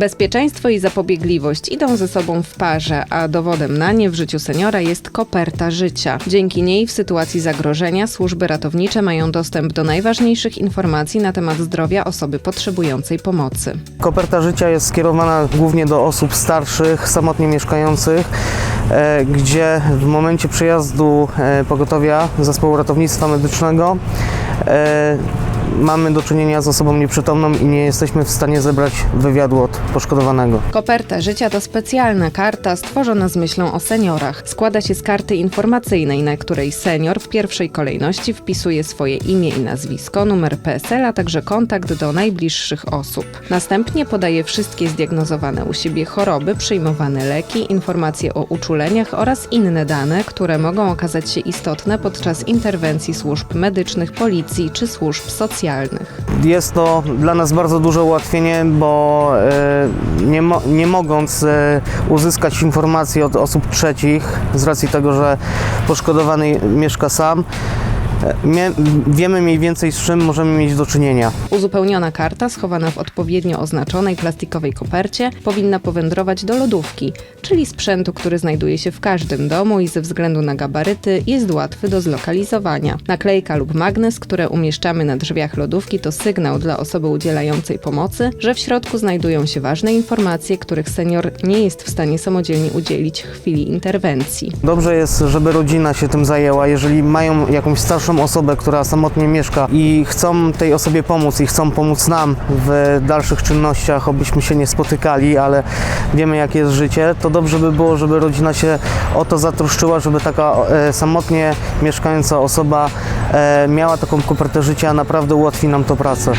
Bezpieczeństwo i zapobiegliwość idą ze sobą w parze, a dowodem na nie w życiu seniora jest koperta życia. Dzięki niej w sytuacji zagrożenia służby ratownicze mają dostęp do najważniejszych informacji na temat zdrowia osoby potrzebującej pomocy. Koperta życia jest skierowana głównie do osób starszych, samotnie mieszkających, e, gdzie w momencie przyjazdu e, pogotowia zespołu ratownictwa medycznego e, mamy do czynienia z osobą nieprzytomną i nie jesteśmy w stanie zebrać wywiadu od poszkodowanego. Koperta życia to specjalna karta stworzona z myślą o seniorach. Składa się z karty informacyjnej, na której senior w pierwszej kolejności wpisuje swoje imię i nazwisko, numer PESEL, a także kontakt do najbliższych osób. Następnie podaje wszystkie zdiagnozowane u siebie choroby, przyjmowane leki, informacje o uczuleniach oraz inne dane, które mogą okazać się istotne podczas interwencji służb medycznych, policji czy służb socjalnych. Jest to dla nas bardzo duże ułatwienie, bo e, nie, mo- nie mogąc e, uzyskać informacji od osób trzecich, z racji tego, że poszkodowany mieszka sam, mie- wiemy mniej więcej z czym możemy mieć do czynienia. Uzupełniona karta, schowana w odpowiednio oznaczonej plastikowej kopercie, powinna powędrować do lodówki, czyli sprzętu, który znajduje się w każdym domu i ze względu na gabaryty jest łatwy do zlokalizowania. Naklejka lub magnes, które umieszczamy na drzwiach lodówki, to sygnał dla osoby udzielającej pomocy, że w środku znajdują się ważne informacje, których senior nie jest w stanie samodzielnie udzielić w chwili interwencji. Dobrze jest, żeby rodzina się tym zajęła. Jeżeli mają jakąś osobę, która samotnie mieszka i chcą tej osobie pomóc i chcą pomóc nam w dalszych czynnościach, obyśmy się nie spotykali, ale wiemy jakie jest życie, to dobrze by było, żeby rodzina się o to zatroszczyła, żeby taka e, samotnie mieszkająca osoba e, miała taką kopertę życia, naprawdę ułatwi nam to pracę.